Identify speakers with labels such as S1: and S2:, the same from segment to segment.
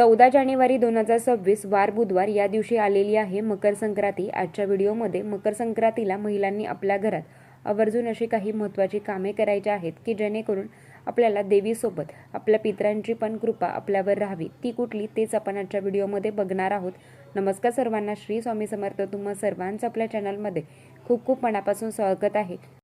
S1: चौदा जानेवारी दोन हजार सव्वीस वार बुधवार या दिवशी आलेली आहे मकर संक्रांती. आजच्या व्हिडिओमध्ये मकर संक्रांतीला महिलांनी आपल्या घरात आवर्जून अशी काही महत्त्वाची कामे करायची आहेत की जेणेकरून आपल्याला देवीसोबत आपल्या पितरांची पण कृपा आपल्यावर राहावी. ती कुठली तेच आपण आजच्या व्हिडिओमध्ये बघणार आहोत. नमस्कार सर्वांना. श्री स्वामी समर्थ. तुम्हा सर्वांचं आपल्या चॅनलमध्ये खूप खूप मनापासून स्वागत आहे.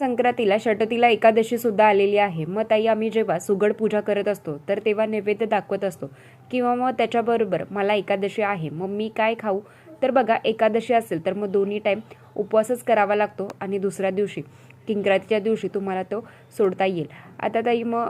S1: संक्रांतीला षटतीला एकादशी सुद्धा आलेली आहे. मग ताई आम्ही जेव्हा सुगड पूजा करत असतो तर तेव्हा नैवेद्य दाखवत असतो. किंवा मग त्याच्याबरोबर मला एकादशी आहे मग मी काय खाऊ? तर बघा एकादशी असेल तर मग दोन्ही टाईम उपवासच करावा लागतो आणि दुसऱ्या दिवशी किंक्रातीच्या दिवशी तुम्हाला तो सोडता येईल. आता ताई मग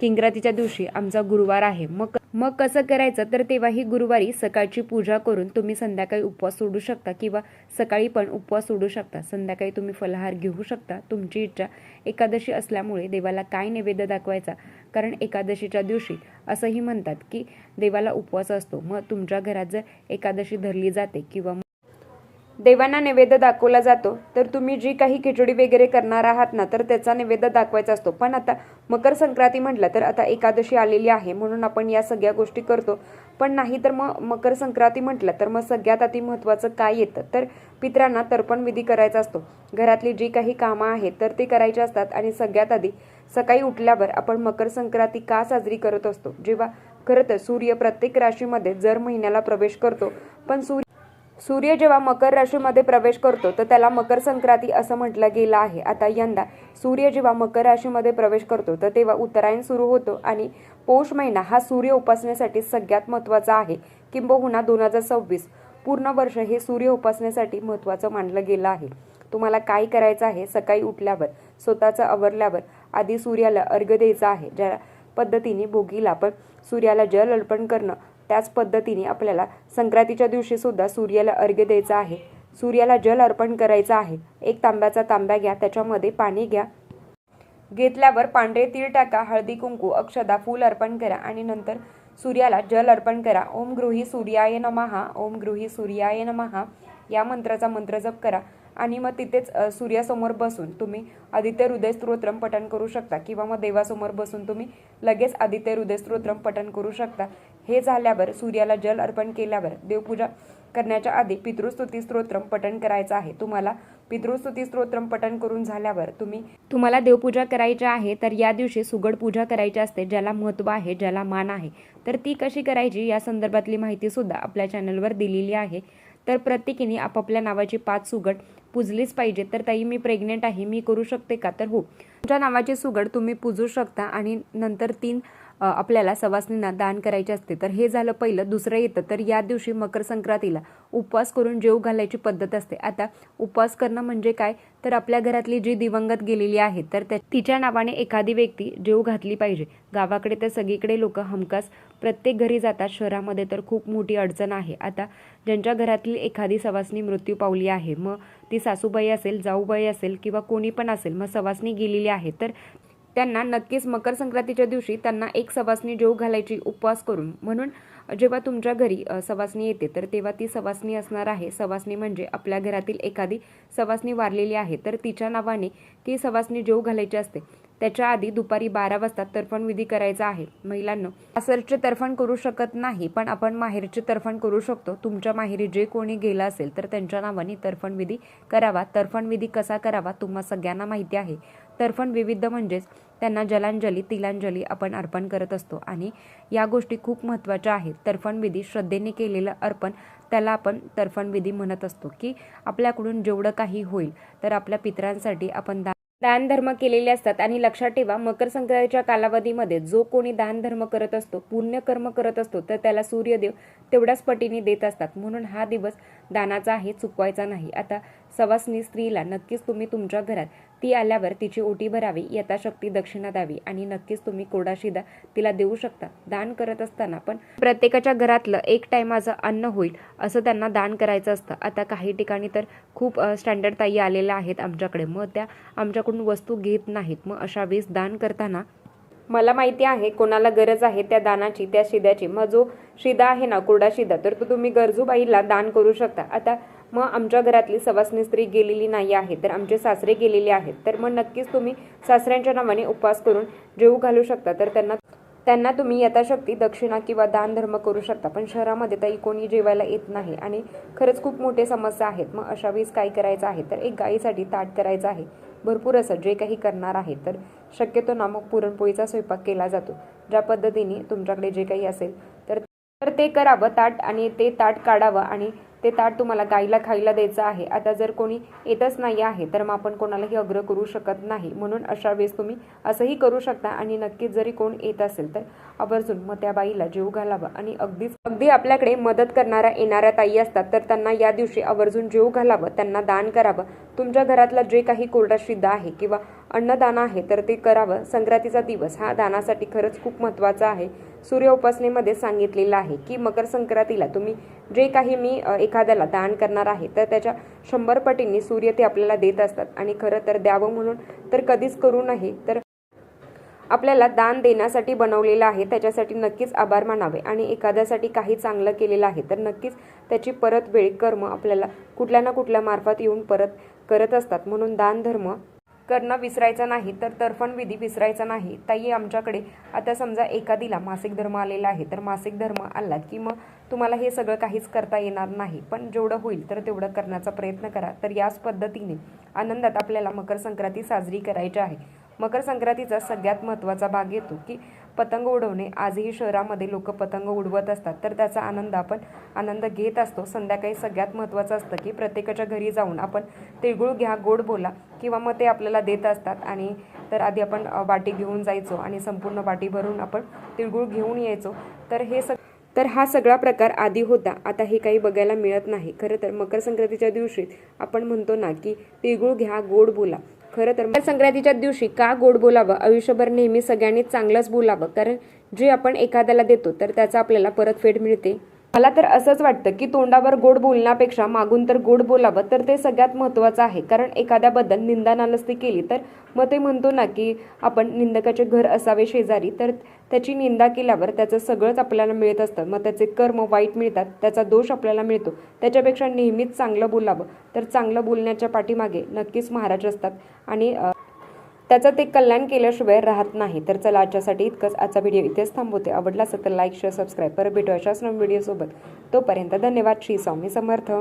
S1: किंक्रातीच्या दिवशी आमचा गुरुवार आहे. मग मग कसं करायचं? तर तेव्हाही गुरुवारी सकाळची पूजा करून तुम्ही संध्याकाळी उपवास सोडू शकता किंवा सकाळी पण उपवास सोडू शकता. संध्याकाळी तुम्ही फलाहार घेऊ शकता. तुमची इच्छा एकादशी असल्यामुळे देवाला काय नैवेद्य दाखवायचा? कारण एकादशीच्या दिवशी असंही म्हणतात की देवाला उपवास असतो. मग तुमच्या घरात जर एकादशी धरली जाते किंवा देवांना नैवेद्य दाखवला जातो. तर तुम्ही जी काही खिचडी वगैरे करणार आहात ना तर त्याचा नैवेद्य दाखवायचा असतो. पण आता मकर संक्रांती म्हटलं तर आता एकादशी आलेली आहे म्हणून आपण या सगळ्या गोष्टी करतो. पण नाही तर मग मकर संक्रांती म्हटलं तर मग सगळ्यात अति महत्त्वाचं काय येतं? तर पित्रांना तर्पण विधी करायचा असतो. घरातली जी काही कामं आहेत तर ते करायची असतात. आणि सगळ्यात आधी सकाळी उठल्यावर आपण मकर संक्रांती का साजरी करत असतो? जेव्हा खरं तर सूर्य प्रत्येक राशीमध्ये जर महिन्याला प्रवेश करतो पण सूर्य सूर्य जेव्हा मकर राशीमध्ये प्रवेश करतो तर त्याला मकर संक्रांती असं म्हटलं गेलं आहे. आता यंदा सूर्य जेव्हा मकर राशीमध्ये प्रवेश करतो तर तेव्हा उत्तरायण सुरू होतो आणि पौष महिना हा सूर्य उपासनेसाठी सगळ्यात महत्त्वाचा आहे. किंबहुना दोन हजार सव्वीस पूर्ण वर्ष हे सूर्य उपासनेसाठी महत्त्वाचं मानलं गेलं आहे. तुम्हाला काय करायचं आहे? सकाळी उठल्यावर स्वतःचं आवरल्यावर आधी सूर्याला अर्घ्य द्यायचं आहे. ज्या पद्धतीने भोगीला पण सूर्याला जल अर्पण करणं त्याच पद्धतीने आपल्याला संक्रांतीच्या दिवशी सुद्धा सूर्याला अर्घ्य द्यायचं आहे. सूर्याला जल अर्पण करायचं आहे. एक तांब्याचा तांब्या घ्या त्याच्यामध्ये पाणी घ्या. घेतल्यावर पांढरे तीळ टाका हळदी कुंकू अक्षदा फूल अर्पण करा आणि नंतर सूर्याला जल अर्पण करा. ओम गृही सूर्याय नमहा ओम गृही सूर्याय नमहा या मंत्राचा मंत्र जप करा. आणि मग तिथेच सूर्यासमोर बसून तुम्ही आदित्य हृदय स्तोत्रम पठण करू शकता किंवा मग देवासमोर बसून तुम्ही लगेच आदित्य हृदय स्तोत्रम पठण करू शकता. हे झाल्यावर सूर्याला जल अर्पण केल्यावर देवपूजा करण्याच्या आधी पितृस्तुती स्तोत्रम पठण करायचं आहे. तुम्हाला पितृस्तुती स्तोत्रम पठण करून झाल्यावर तुम्ही तुम्हाला देवपूजा करायची आहे तर या दिवशी सुगड पूजा करायची असते ज्याला महत्त्व आहे ज्याला मान आहे. तर ती कशी करायची? या संदर्भातली माहिती सुद्धा आपल्या चॅनलवर दिलेली आहे. तर प्रत्येकीने आपापल्या नावाची पाच सुगट पुजलीच पाहिजे. तर ताई मी प्रेग्नेंट आहे मी करू शकते का? तर हो. तुमच्या नावाची सुगड तुम्ही पुजू शकता आणि नंतर तीन आपल्याला सवासनींना दान करायचे असते. तर हे झालं पहिलं दुसरं येतं. तर या दिवशी मकर संक्रांतीला उपवास करून जेव घालायची पद्धत असते. आता उपवास करणं म्हणजे काय? तर आपल्या घरातली जी दिवंगत गेलेली आहे तर त्या तिच्या नावाने एखादी व्यक्ती जेव घातली पाहिजे. गावाकडे तर सगळीकडे लोक हमखास प्रत्येक घरी जातात. शहरामध्ये तर खूप मोठी अडचण आहे. आता ज्यांच्या घरातली एखादी सवासनी मृत्यू पावली आहे मग ती सासूबाई असेल जाऊबाई असेल किंवा कोणी पण असेल मग सवासनी गेलेली आहे तर त्यांना नक्कीच मकर संक्रांतीच्या दिवशी त्यांना एक सवासनी जेव घालायची उपवास करून. म्हणून जेव्हा तुमच्या घरी सवासनी येते तर तेव्हा ती सवासनी असणार आहे. सवासनी म्हणजे आपल्या घरातील एखादी सवासनी वारलेली आहे. तर तिच्या नावाने ती सवासनी जेव घालायची असते. त्याच्या आधी दुपारी बारा वाजता तर्पण विधी करायचा आहे. महिलांना सासरचे तर्फण करू शकत नाही पण आपण माहेरचे तर्फण करू शकतो. तुमच्या माहेरी जे कोणी गेलं असेल तर त्यांच्या नावाने तर्फण विधी करावा. तर्फण विधी कसा करावा तुम्हा सगळ्यांना माहिती आहे. तर्फण विविध म्हणजेच त्यांना जलांजली तिलांजली आपण अर्पण करत असतो. आणि या गोष्टी खूप महत्त्वाच्या आहेत. तर्फण विधी श्रद्धेने केलेलं अर्पण त्याला आपण तर्फण विधी म्हणत असतो की आपल्याकडून जेवढं काही होईल तर आपल्या पितरांसाठी आपण दानधर्म केलेले असतात. आणि लक्षात ठेवा मकर संक्रांतीच्या कालावधीमध्ये जो कोणी दानधर्म करत असतो पुण्यकर्म करत असतो तर त्याला सूर्यदेव तेवढ्याच पटीने देत असतात. म्हणून हा दिवस दानाचा आहे चुकवायचा नाही. आता सवासनी स्त्रीला नक्कीच तुम्ही तुमच्या घरात ती आल्यावर तिची ओटी भरावी यथाशक्ती दक्षिणा द्यावी आणि नक्कीच तुम्ही कोडाशिदा तिला देऊ शकता. दान करत असताना पण प्रत्येकाच्या घरातलं एक टायमाचं अन्न होईल असं त्यांना दान करायचं असतं. आता काही ठिकाणी तर खूप स्टँडर्ड ताई आलेल्या आहेत आमच्याकडे. मग त्या आमच्याकडून वस्तू घेत नाहीत. मग अशा वेळेस दान करताना मला माहिती आहे कोणाला गरज आहे त्या दानाची त्या शिद्याची. मग जो शिदा आहे ना कोरडा शिदा तर तो तुम्ही गरजूबाईला दान करू शकता. आता मग आमच्या घरातली सवासनी स्त्री गेलेली नाही आहे तर आमचे सासरे गेलेले आहेत. तर मग नक्कीच तुम्ही सासऱ्यांच्या नावाने उपवास करून जेवू घालू शकता. तर त्यांना त्यांना तुम्ही यथाशक्ती दक्षिणा किंवा दान धर्म करू शकता. पण शहरामध्ये ताई कोणी जेवायला येत नाही आणि खरंच खूप मोठे समस्या आहेत. मग अशा वेळेस काय करायचं आहे? तर एक गाईसाठी ताट करायचं आहे. भरपूर असं जे काही करणार आहे तर शक्यतो ना मग पुरणपोळीचा स्वयंपाक केला जातो. ज्या पद्धतीने तुमच्याकडे जे काही असेल तर तर ते करावं. ताट आणि ते ताट काढावं आणि ते ताट तुम्हाला गाईला खायला द्यायचं आहे. आता जर कोणी येतच नाही आहे तर मग आपण कोणालाही अग्र करू शकत नाही. म्हणून अशा वेळेस तुम्ही असंही करू शकता आणि नक्कीच जरी कोण येत असेल तर आवर्जून मग त्या बाईला जीव घालावा. आणि अगदीच अगदी आपल्याकडे मदत करणाऱ्या येणाऱ्या ताई असतात तर त्यांना या दिवशी आवर्जून जीव घालावं त्यांना दान करावं. तुमच्या घरातलं जे काही कोरडा शिद्ध आहे किंवा अन्नदान आहे तर ते करावं. संक्रांतीचा दिवस हा दानासाठी खरंच खूप महत्त्वाचा आहे. सूर्य उपासनेमध्ये सांगितलेलं आहे की मकर संक्रांतीला तुम्ही जे काही मी एखाद्याला दान करणार आहे तर त्याच्या शंभर पटींनी सूर्य ते आपल्याला देत असतात. आणि खरं तर द्यावं म्हणून तर कधीच करू नये. तर आपल्याला दान देण्यासाठी बनवलेलं आहे त्याच्यासाठी नक्कीच आभार मानावे. आणि एखाद्यासाठी काही चांगलं केलेलं आहे तर नक्कीच त्याची परत वेळ कर्म आपल्याला कुठल्या ना कुठल्या मार्फत येऊन परत करत असतात. म्हणून दान धर्म करणं विसरायचं नाही तर तर्फण विधी विसरायचा नाही. ताई आमच्याकडे आता समजा एखादीला मासिक धर्म आलेला आहे तर मासिक धर्म आला की मग तुम्हाला हे सगळं काहीच करता येणार नाही. पण जेवढं होईल तर तेवढं करण्याचा प्रयत्न करा. तर याच पद्धतीने आनंदात आपल्याला मकर संक्रांती साजरी करायची आहे. मकर संक्रांतीचा सगळ्यात महत्त्वाचा भाग येतो की पतंग उडवणे. आजही शहरामध्ये लोक पतंग उडवत असतात. तर त्याचा आनंद आपण आनंद घेत असतो. संध्याकाळी सगळ्यात महत्त्वाचं असतं की प्रत्येकाच्या घरी जाऊन आपण तिळगुळ घ्या गोड बोला किंवा मग ते आपल्याला देत असतात. आणि तर आधी आपण वाटी घेऊन जायचो आणि संपूर्ण वाटी भरून आपण तिळगुळ घेऊन यायचो. तर हे सग तर हा सगळा प्रकार आधी होता. आता हे काही बघायला मिळत नाही. खरं तर मकर संक्रांतीच्या दिवशी आपण म्हणतो ना की तिळगुळ घ्या गोड बोला. खरं तर मकर संक्रांतीच्या दिवशी का गोड बोलावं? आयुष्यभर नेहमी सगळ्यांनी चांगलंच बोलावं. कारण जे आपण एखाद्याला देतो तर त्याचा आपल्याला परतफेड मिळते. मला तर असंच वाटतं की तोंडावर गोड बोलण्यापेक्षा मागून तर गोड बोलावं तर ते सगळ्यात महत्त्वाचं आहे. कारण एखाद्याबद्दल निंदा नालस्ती केली तर मग ते म्हणतो ना की आपण निंदकाचे घर असावे शेजारी तर त्याची निंदा केल्यावर त्याचं सगळंच आपल्याला मिळत असतं. मग त्याचे कर्म वाईट मिळतात त्याचा दोष आपल्याला मिळतो. त्याच्यापेक्षा नेहमीच चांगलं बोलावं. तर चांगलं बोलण्याच्या पाठीमागे नक्कीच महाराज असतात. आणि त्याचं ते कल्याण केल्याशिवाय राहत नाही. तर चला आजच्यासाठी इतकंच. आजचा व्हिडिओ इथेच थांबवते. आवडला असेल तर लाईक शेअर सबस्क्राईब परत भेटू अशाच नवीन व्हिडिओसोबत तोपर्यंत धन्यवाद. श्री स्वामी समर्थ.